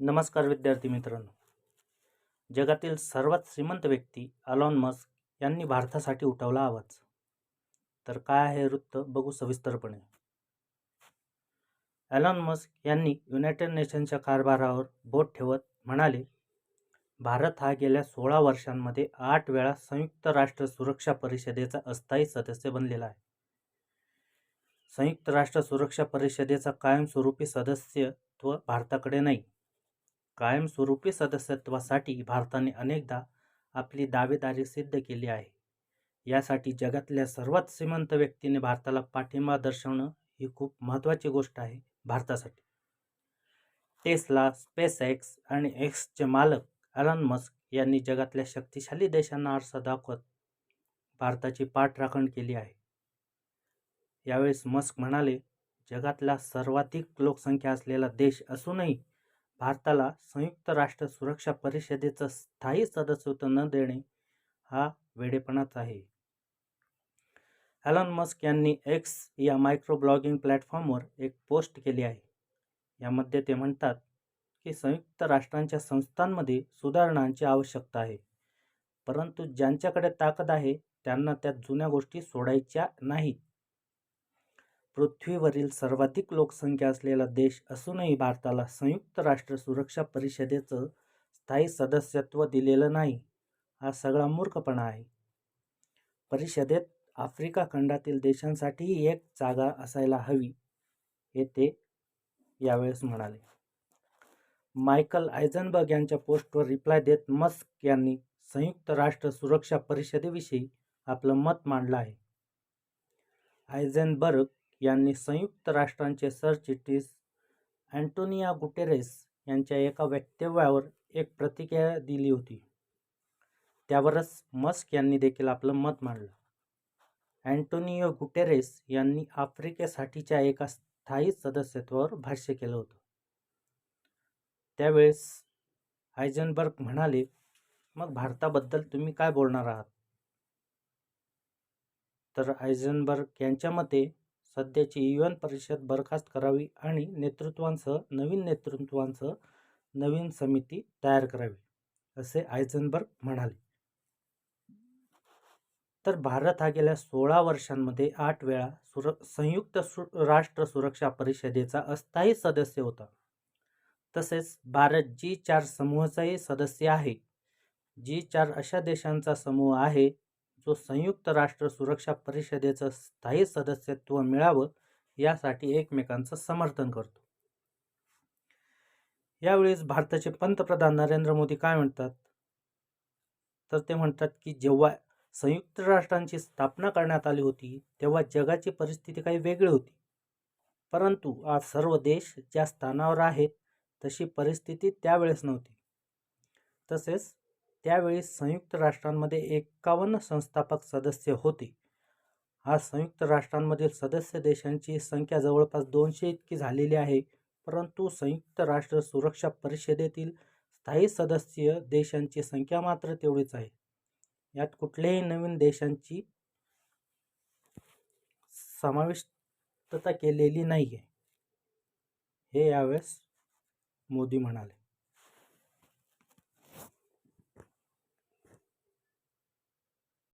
नमस्कार विद्यार्थी मित्रांनो. जगातील सर्वात श्रीमंत व्यक्ती अलॉन मस्क यांनी भारतासाठी उठवला आवाज. तर काय आहे वृत्त बघू सविस्तरपणे. एलॉन मस्क यांनी युनायटेड नेशनच्या कारभारावर बोट ठेवत म्हणाले भारत हा गेल्या सोळा वर्षांमध्ये आठ वेळा संयुक्त राष्ट्र सुरक्षा परिषदेचा अस्थायी सदस्य बनलेला आहे. संयुक्त राष्ट्र सुरक्षा परिषदेचा कायमस्वरूपी सदस्यत्व भारताकडे नाही. कायमस्वरूपी सदस्यत्वासाठी भारताने अनेकदा आपली दावेदारी सिद्ध केली आहे. यासाठी जगातल्या सर्वात श्रीमंत व्यक्तीने भारताला पाठिंबा दर्शवणं ही खूप महत्त्वाची गोष्ट आहे भारतासाठी. टेस्ला स्पेस एक्स आणि एक्सचे मालक अलन मस्क यांनी जगातल्या शक्तिशाली देशांना आरसा दाखवत भारताची पाठराखण केली आहे. यावेळेस मस्क म्हणाले जगातला सर्वाधिक लोकसंख्या असलेला देश असूनही भारताला संयुक्त राष्ट्र सुरक्षा परिषदेचं स्थायी सदस्यत्व न देणे हा वेडेपणाच आहे. ॲलॉन मस्क यांनी एक्स या मायक्रो ब्लॉगिंग प्लॅटफॉर्मवर एक पोस्ट केली आहे. यामध्ये ते म्हणतात की संयुक्त राष्ट्रांच्या संस्थांमध्ये सुधारणांची आवश्यकता आहे. परंतु ज्यांच्याकडे ताकद आहे त्यांना त्या जुन्या गोष्टी सोडायच्या नाहीत. पृथ्वीवरील सर्वाधिक लोकसंख्या असलेला देश असूनही भारताला संयुक्त राष्ट्र सुरक्षा परिषदेचं स्थायी सदस्यत्व दिलेलं नाही हा सगळा मूर्खपणा आहे. परिषदेत आफ्रिका खंडातील देशांसाठीही एक जागा असायला हवी हे ते यावेळेस म्हणाले. मायकल आयझनबर्ग यांच्या पोस्टवर रिप्लाय देत मस्क यांनी संयुक्त राष्ट्र सुरक्षा परिषदेविषयी आपलं मत मांडलं आहे. आयझेनबर्ग यांनी संयुक्त राष्ट्रांचे सरचिटणीस अँटोनिया गुटेरेस यांच्या एका वक्तव्यावर एक प्रतिक्रिया दिली होती. त्यावरच मस्क यांनी देखील आपलं मत मांडलं. अँटोनियो गुटेरेस यांनी आफ्रिकेसाठीच्या एका स्थायी सदस्यत्वावर भाष्य केलं होतं. त्यावेळेस हायझनबर्ग म्हणाले मग भारताबद्दल तुम्ही काय बोलणार आहात? तर आयझनबर्ग यांच्या मते सध्याची यू एन परिषद बरखास्त करावी आणि नेतृत्वांसह नवीन नेतृत्वांसह नवीन समिती तयार करावी असे आयझनबर्ग म्हणाले. तर भारत हा गेल्या सोळा वर्षांमध्ये आठ वेळा सुर संयुक्त सु राष्ट्र सुरक्षा परिषदेचा अस्थायी सदस्य होता. तसेच भारत जी चार समूहाचाही सदस्य आहे. जी चार अशा देशांचा समूह आहे जो संयुक्त राष्ट्र सुरक्षा परिषदेचं स्थायी सदस्यत्व मिळावं यासाठी एकमेकांचं समर्थन करतो. यावेळेस भारताचे पंतप्रधान नरेंद्र मोदी काय म्हणतात? तर ते म्हणतात की जेव्हा संयुक्त राष्ट्रांची स्थापना करण्यात आली होती तेव्हा जगाची परिस्थिती काही वेगळी होती. परंतु आज सर्व देश ज्या स्थानावर आहेत तशी परिस्थिती त्यावेळेस नव्हती. तसेच त्यावेळी संयुक्त राष्ट्रांमध्ये एकावन्न संस्थापक सदस्य होते. आज संयुक्त राष्ट्रांमधील सदस्य देशांची संख्या जवळपास दोनशे इतकी झालेली आहे परंतु संयुक्त राष्ट्र सुरक्षा परिषदेतील स्थायी सदस्य देशांची संख्या मात्र तेवढीच आहे. यात कुठल्याही नवीन देशांची समाविष्टता केलेली नाही आहे हे यावेळेस मोदी म्हणाले.